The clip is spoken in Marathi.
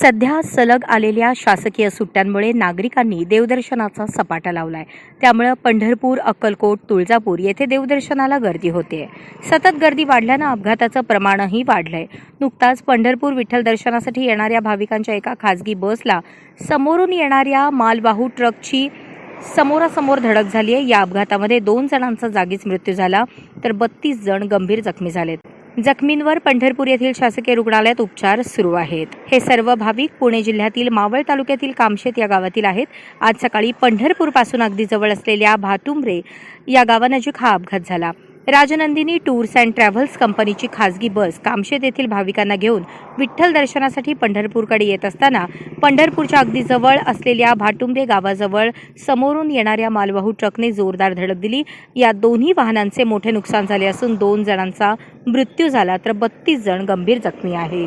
सध्या सलग आलेल्या शासकीय सुट्ट्यांमुळे नागरिकांनी देवदर्शनाचा सपाटा लावलाय. त्यामुळे पंढरपूर अक्कलकोट तुळजापूर येथे देवदर्शनाला गर्दी होते. सतत गर्दी वाढल्यानं अपघाताचं प्रमाणही वाढलंय. नुकताच पंढरपूर विठ्ठल दर्शनासाठी येणाऱ्या भाविकांच्या एका खासगी बसला समोरून येणाऱ्या मालवाहू ट्रकची समोरासमोर धडक झाली आहे या अपघातामध्ये दोन जणांचा जागीच मृत्यू झाला तर बत्तीस जण गंभीर जखमी झालेत. जखमींवर पंढरपूर येथील शासकीय रुग्णालयात उपचार सुरू आहेत. हे सर्व भाविक पुणे जिल्ह्यातील मावळ तालुक्यातील कामशेत या गावातील आहेत. आज सकाळी पंढरपूरपासून अगदी जवळ असलेल्या भातुंबरे या गावानजीक हा अपघात झाला. राजनंदिनी टूर्स अँड ट्रॅव्हल्स कंपनीची खासगी बस कामशेत येथील भाविकांना घेऊन विठ्ठल दर्शनासाठी पंढरपूरकडे येत असताना पंढरपूरच्या अगदी जवळ असलेल्या भाटुंबे गावाजवळ समोरून येणाऱ्या मालवाहू ट्रकने जोरदार धडक दिली. या दोन्ही वाहनांचे मोठे नुकसान झाले असून दोन जणांचा मृत्यू झाला तर बत्तीस जण गंभीर जखमी आहेत.